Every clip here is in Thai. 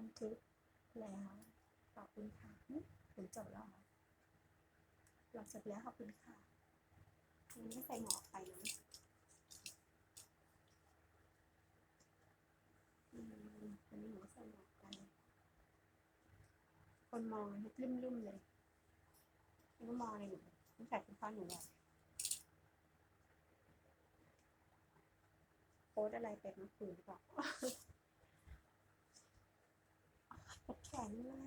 บันทึกแล้วขอบคุณค่ะหึผมจบแล้วเหรอเราจบแล้วขอบคุณค่ะวันนี้ใส่หมวกไปนะวันนี้หนูใส่หมวกไปคนมองลุ่มๆเลยไม่ต้องมองเลยหนูต้องใส่เป็นข้อหนูอะโพสอะไรไปเมื่อคืนหรือเปล่า แขนเลย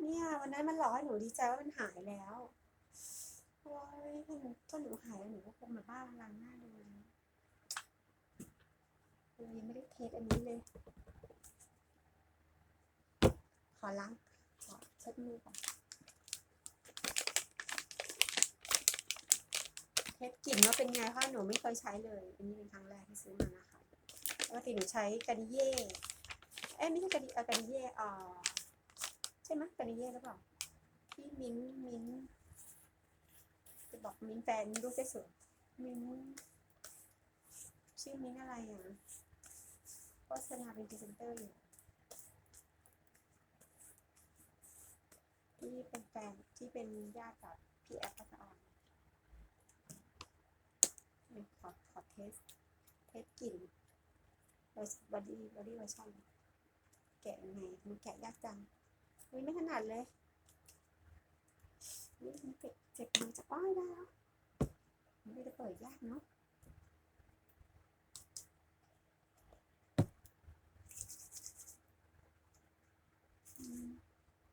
เนี่ยวันนั้นมันหลอกให้หนูดีใจว่ามันหายแล้วโอ้ยถ้าหนูถ้าหนูหายหนูก็คงมาบ้าล้างหน้าดูเรายังไม่ได้เทสอันนี้เลย ขอล้าง ขอเช็ดมือก่อนเทสกลิ่นว่าเป็นไงเพราะหนูไม่เคยใช้เลย อันนี้เป็นครั้งแรกที่ซื้อมานะคะ ปกติหนูใช้กาดิเย่เอ้ยไม่ใช่กาดิเอกาดิเย่อ่อใช่ไหมกาดิเย่หรือเปล่าที่มิ้นมิ้นจะบอกมิ้นแฟนรูปสวยมิ้นชื่อมิ้นอะไรอะโฆษณาเป็นพรีเซนเตอร์อยู่ที่เป็นแฟนที่เป็นญาติกับพี่แอฟทักษะออนขอขอเทสเทสกลิ่น บอดี้บอดี้โลชั่นแกะยังไงมันแกะยากจังอุ้ยไม่ถนัดเลยนี่มันเจ็บเจ็บมือจะอ้อยได้แล้วมันไม่ได้เปิดยากเนาะ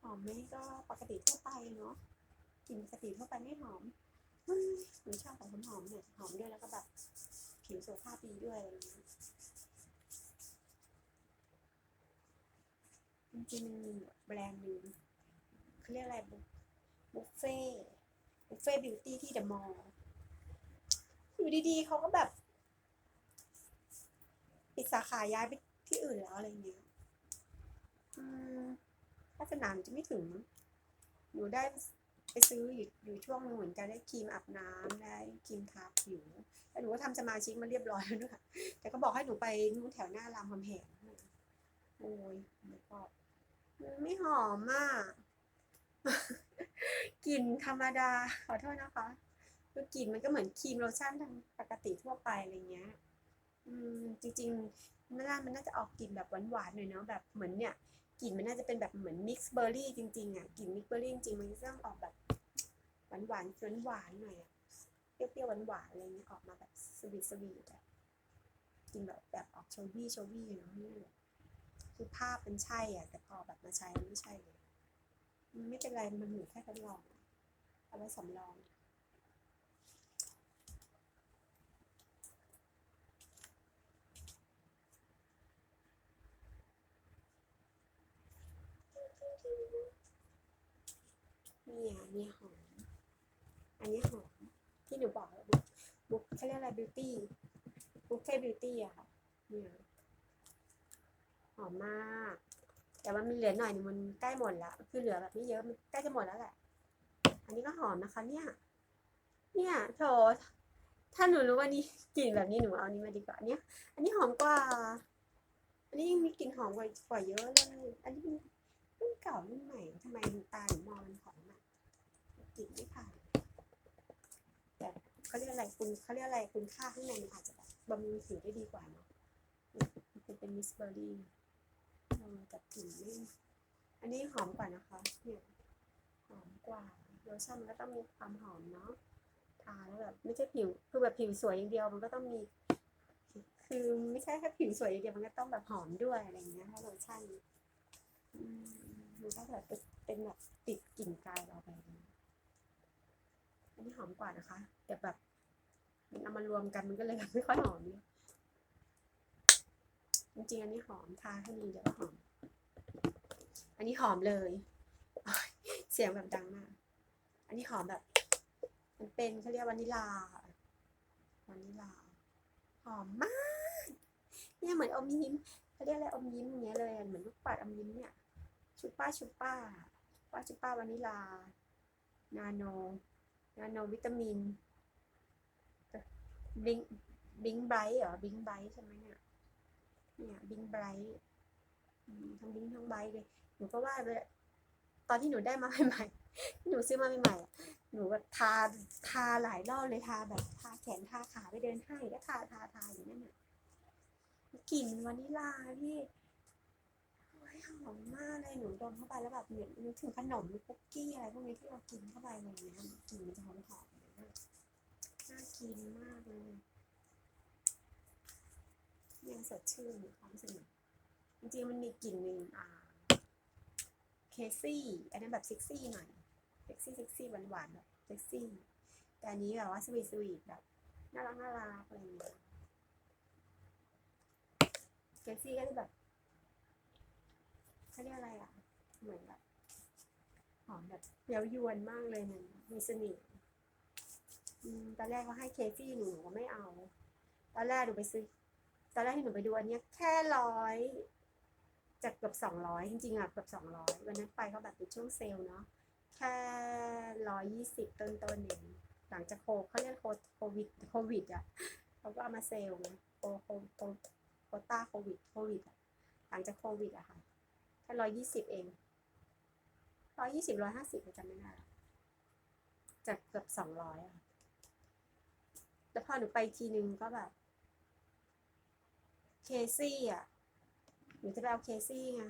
หอมไหมก็ปกติทั่วไปเนาะกลิ่นปกติทั่วไปไม่หอมหนูชอบของหอมเนี่ยหอมด้วยแล้วก็แบบผิวสุขภาพดีด้วยอะไรอย่างเงี้ย ริงๆมันมีแบรนด์หนึ่งเขาเรียกอะไรบุบุฟเฟ่บุฟเฟ่บิวตี้ที่เดอะมอลล์อยู่ดีๆเขาก็แบบปิดสาขาย้ายไปที่อื่นแล้วอะไรเงี้ยอืมถ้าสนามจะไม่ถึงหนูได้ไปซื้ออยู่อยู่ช่วงหนึงเหมือนกันได้ครีมอาบน้ำได้ครีมทาผิวแล้วหนูก็ทำสมาชิกมาเรียบร้อยแล้วด้วยแต่ก็บอกให้หนูไปนู่นแถวหน้ารามคำแหงโอ้ยไม่ก็ มันไม่หอมอะกลิ่นธรรมดา ขอโทษนะคะคือกลิ่นมันก็เหมือนครีมโลชั่นทางปกติทั่วไปอะไรเงี้ย อืม จริงๆมันน่ามันน่าจะออกกลิ่นแบบหวานๆหน่อยเนาะแบบเหมือนเนี่ยกลิ่นมันน่าจะเป็นแบบเหมือนมิกซ์เบอร์รี่จริงๆอะกลิ่นมิกซ์เบอร์รี่จริงๆมันจะต้องออกแบบหวานๆเฟรนหวานๆหน่อยอะเปรี้ยวๆหวานๆอะไรเงี้ยออกมาแบบสวีทสวีทอะกลิ่นแบบแบบออกโชวี่โชวี่เนาะนี่แหละ คือภาพมันใช่อะ แต่พอแบบมาใช้มันไม่ใช่เลยมันไม่เป็นไร มันอยู่แค่ทดลองเอาไว้สำรองเนี่ยอันนี้หอม อันนี้หอม ที่หนูบอกบุ๊กบุ๊กเขาเรียกอะไรบิวตี้บุ๊กเฟ่บิวตี้อะค่ะเนี่ย อมมาก แต่ว่ามันเหลือหน่อยนึงมันใกล้หมดแล้วคือเหลือแบบไม่เยอะมันใกล้จะหมดแล้วแหละ อันนี้ก็หอมนะคะ เนี่ย เนี่ยโถถ้าหนูรู้ว่านี่กลิ่นแบบนี้หนูเอาอันนี้มาดีกว่าเนี่ย อันนี้หอมกว่า อันนี้ยังมีกลิ่นหอมกว่ากว่าเยอะเลย อันนี้รุ่นเก่ารุ่นใหม่ทำไมดูตาหนูมองมันหอมอะกลิ่นไม่ผ่านแต่เขาเรียกอะไรคุณเขาเรียกอะไรคุณค่าข้างในมันอาจจะแบบบำรุงผิวได้ดีกว่าเนาะเนี่ยมันเป็นมิสเบอร์รี่ เออแต่กลิ่นไม่อันนี้หอมกว่านะคะเนี่ยหอมกว่าโลชั่นมันก็ต้องมีความหอมเนาะทาแล้วแบบไม่ใช่ผิวคือแบบผิวสวยอย่างเดียวมันก็ต้องมี คือไม่ใช่แค่ผิวสวยอย่างเดียวมันก็ต้องแบบหอมด้วยอะไรอย่างเงี้ยถ้าโลชั่นมันก็แบบเป็นแบบติดกลิ่นกายเราไปอันนี้หอมกว่านะคะ แต่แบบมันเอามารวมกันมันก็เลยไม่ค่อยหอมเลย จริงๆอันนี้หอมทาให้ดีเดี๋ยวก็หอม อันนี้หอมเลย เสียงแบบดังมาก อันนี้หอมแบบ มันเป็นเขาเรียกวานิลาวานิลา หอมมาก เนี่ยเหมือนอมยิ้มเขาเรียกอะไรอมยิ้มอย่างเงี้ยเลยเหมือนลูกปัดอมยิ้มเนี่ยชุปป้าชุปป้าป้าชุปป้าวานิลา นาโน นาโนวิตามินบิงบิงไบรท์เหรอบิงไบรท์ใช่ไหมเนี่ย เนี่ยบิงไบรท์ทั้งบิงทั้งไบรท์เลยหนูก็ว่าเลยตอนที่หนูได้มาใหม่ๆที่หนูซื้อมาใหม่ๆหนูแบบทาทาหลายรอบเลยทาแบบทาแขนทาขาไปเดินให้างก็ทาทาทาอยู่นั่นน่ะกลิ่นวานิลลาที่โอ้ยหอมมากเลยหนูดมเข้าไปแล้วแบบเหมือนนึกถึงขนมหรือคุกกี้อะไรพวกนี้ที่เรากินเข้าไปอะไรอย่างเงี้ยกลิ่นมันจะหอมหอมๆน่ากินมากเลย ยังสดชื่นมีความรู้สึกจริงๆมันมีกลิ่นหนึ่งอ่าเคซี่อันนั้นแบบเซ็กซี่หน่อยเซ็กซี่เซ็กซี่หวานหวานๆแบบเซ็กซี่แต่อันนี้แบบว่าสวีทสวีทแบบน่ารักน่ารักอะไรอย่างเงี้ยเคซี่ก็จะแบบเขาเรียกอะไรอะเหมือนแบบหอมแบบเย้ายวนมากเลยมันมีเสน่ห์ตอนแรกเขาให้เคซี่หนูหนูก็ไม่เอา ตอนแรกหนูไปซื้อ ตอนแรกที่หนูไปดูอันเนี้ยแค่ร้อยจากเกือบสองร้อยจริงๆอะเกือบสองร้อยวันนั้นไปเขาแบบเป็นช่วงเซลล์เนาะแค่ร้อยยี่สิบต้นๆเองหลังจากโคเขาเรียกโควิดโควิดอะเขาก็เอามาเซลล์โคโคโคโคต้าโควิดโควิดอะหลังจากโควิดอะค่ะแค่ร้อยยี่สิบเองร้อยยี่สิบร้อยห้าสิบจำไม่ได้ละจากเกือบสองร้อยอะแล้วพอหนูไปทีนึงก็แบบ เคซี่อะ หนูจะไปเอาเคซี่ไง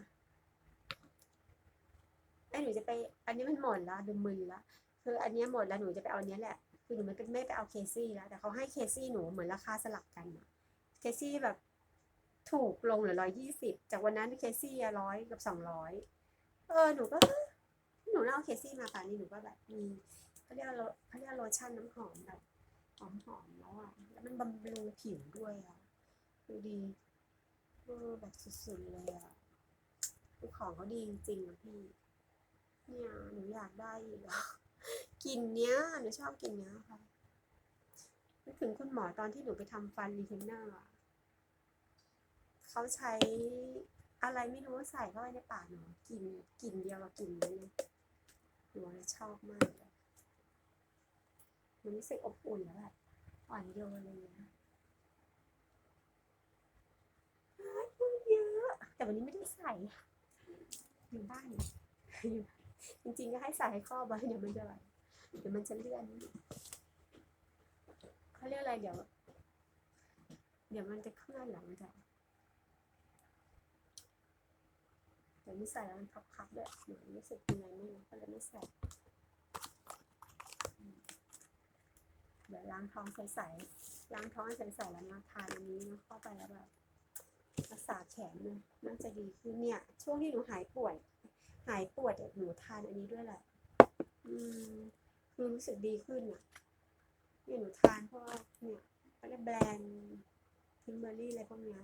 ไอ้หนูจะไป อันนี้มันหมดแล้วดูมึนแล้วคืออันนี้หมดแล้วหนูจะไปเอาอันเนี้ยแหละ คือหนูไม่เป็นไม่ไปเอาเคซี่แล้ว แต่เขาให้เคซี่หนูเหมือนราคาสลับกันอะเคซี่แบบถูกลงเหลือร้อยยี่สิบจากวันนั้นเคซี่ร้อยกับสองร้อยเออหนูก็หนูน่าเอาเคซี่มาป่านนี้หนูก็แบบมีเขาเรียกเขาเรียกโลชั่นน้ำหอมแบบหอมหอมๆแล้วอะแล้วมันบำรุงผิวด้วยอะดูดี เออแบบสุดๆเลยอะคือของเขาดีจริงๆอะพี่ เนี่ยหนูอยากได้อีกอะกลินเนี้ยหนูชอบกลินเนี้ยค่ะนึกถึงคุณหมอตอนที่หนูไปทำฟันรีเทนเนอร์อะเขาใช้อะไรไม่รู้ใส่เข้าไปในปากหนูกลิ่นกลิ่นเดียวกับกลิ่นนี้เลยหนูเลยชอบมากเลยมันรู้สึกอบอุ่นแล้วแบบอ่อนโยนอะไรอย่างเ้ยพูดเยอะ แต่วันนี้ไม่ได้ใส่อยู่บ้านอยู่จริงๆก็ให้ใส่ให้ครอบไว้เดี๋ยวมันจะอะไรเดี๋ยวมันจะเลื่อนเขาเรียกอะไรเดี๋ยว เดี๋ยวมันจะเคลื่อนหลังจะเดี๋ยวนี้ใส่แล้วมันพับๆด้วยหนูรู้สึกยังไงไม่รู้ก็เลยไม่ใส่เดี๋ยวล้างท้องใสๆล้างท้องใสๆแล้วมาทานอันนี้นะเข้าไปแล้วแบบ รักษาแขนมันน่าจะดีขึ้นเนี่ย ช่วงที่หนูหายป่วย หายปวดเนี่ยหนูทานอันนี้ด้วยแหละอืมคือรู้สึกดีขึ้นอะเนี่ยหนูทานเพราะเนี่ยเขาเรียกแบรนด์ทิมเบอรี่อะไรพวกเนี้ย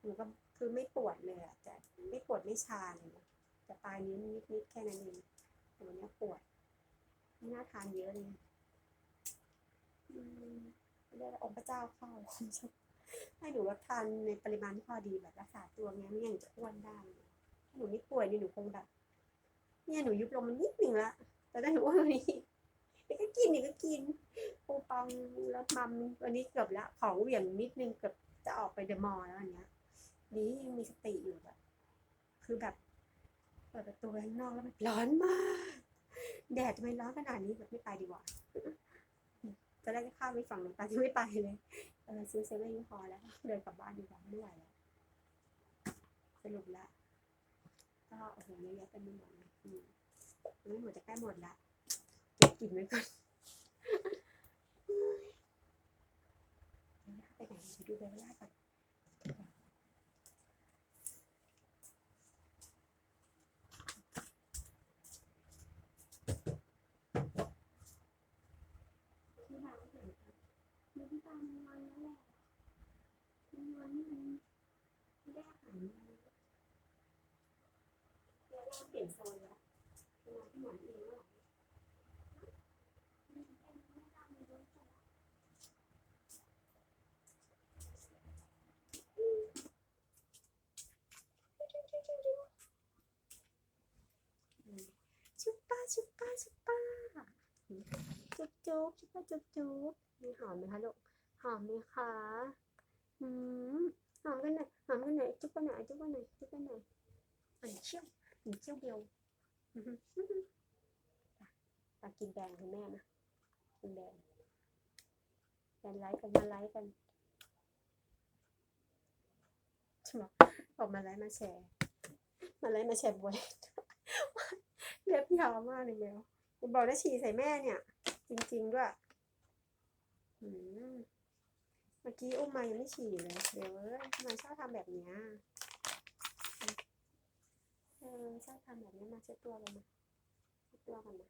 หนูก็คือไม่ปวดเลยอะแต่ไม่ปวดไม่ชาเลยนะแต่ปลายนิ้วนิดๆแค่นั้นเองแต่วันเนี้ยปวดไม่น่าทานเยอะเลยอืมเรียกองค์พระเจ้าเข้า ให้หนูแบบทานในปริมาณที่พอดีแบบรักษาตัวเงี้ยไม่งั้นหนูจะอ้วนได้ถ้าหนูไม่ป่วยนี่หนูคงแบบเนี่ยหนูยุบลงมันนิดหนึ่งละแต่ถ้าหนูอ้วนกว่านี้เดี๋ยวก็กินเดี๋ยวก็กินปูปังแล้วมัมวันนี้เกือบละของเหวี่ยงนิดนึงเกือบจะออกไปเดอะมอลล์แล้วอันเนี้ยนี้ยังมีสติอยู่แบบ คือแบบเปิดประตูข้างนอกแล้วมันร้อนมาก แดดทำไมร้อนขนาดนี้แบบไม่ไปดีกว่าตอนแรกจะข้ามไปฝั่งหนูตาที่ไม่ไปเลย เออซื้อเซเว่นก็พอแล้ว เดินกลับบ้านดีกว่าไม่ไหวแล้วสรุปละก็โอ้โหเยอะแยะเต็มไปหมดเลยอืมไม่หมดจะใกล้หมดละเก็บกินไว้ก่อนไปไหนไปดูเบลล่าก่อนที่ร้านไหนครับมันที่ตามมันแล้วแหละ มันมันไม่ได้อาหารมาแล้ว เปลี่ยนโซนแล้วเวลาที่หมอนเองแล้วชุบป้าชุบป้าชุบป้าจุ๊บจุ๊บชุบป้าจุ๊บจุ๊บมีหอมไหมคะลูกหอมไหมคะอืมหอมกันหน่อยหอมกันหน่อยจุ๊บกันหน่อยจุ๊บกันหน่อยจุ๊บกันหน่อยอันเชี่ยว อันเชี่ยวเดียวไปกินแดงคุณแม่นะกินแดงแดงไลค์กันมาไลค์กันใช่ไหมออกมาไลค์มาแชร์ มาไลค์มาแชร์บวยเล็บยาวมากเลยเบลคุณบอกได้ฉี่ใส่แม่เนี่ย จริง ๆ ด้วยเมื่อกี้อุ้มมายังไม่ฉี่เลยเดี๋ยวเอ้ยทำไมชอบทำแบบเนี้ย เออชอบทำแบบนี้มาเช็ดตัวกันมาเช็ดตัวกันมา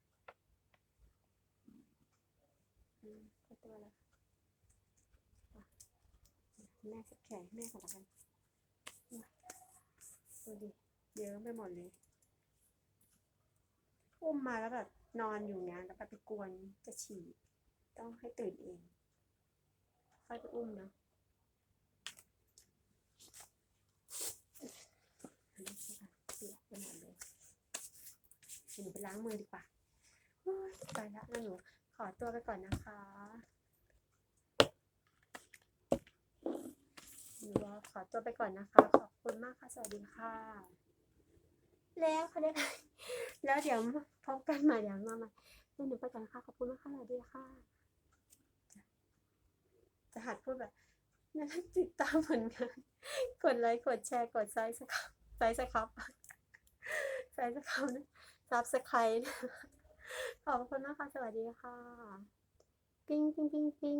อืมเช็ดตัวแล้วอะแม่เช็ดแขนแม่ก่อนละกันดูดิเยอะไปหมดเลยอุ้มมาแล้วแบบนอนอยู่เนี้ยแล้วแบบไปกวนจะฉี่ต้องให้ตื่นเอง ค่อยไปอุ้มเนาะอันนี้ใช่ปะเสียไปหมดเลยเดี๋ยวหนูไปล้างมือดีกว่าโอ๊ยไปละแล้วหนูขอตัวไปก่อนนะคะหนูขอตัวไปก่อนนะคะ ขอบคุณมากค่ะ สวัสดีค่ะ แล้วเขาได้ไหมแล้วเดี๋ยวพบกันใหม่เดี๋ยวมาใหม่หนูไปก่อนนะคะขอบคุณมากค่ะสวัสดีค่ะ จะหัดพูดแบบนั่นติดตามผลงานกดไลค์ กดแชร์ กดไซส์สครับไซส์สครับไซส์สครับนะ ซับสไครต์ขอบคุณนะคะ สวัสดีค่ะ ปิ้งปิ้งปิ้งปิ้ง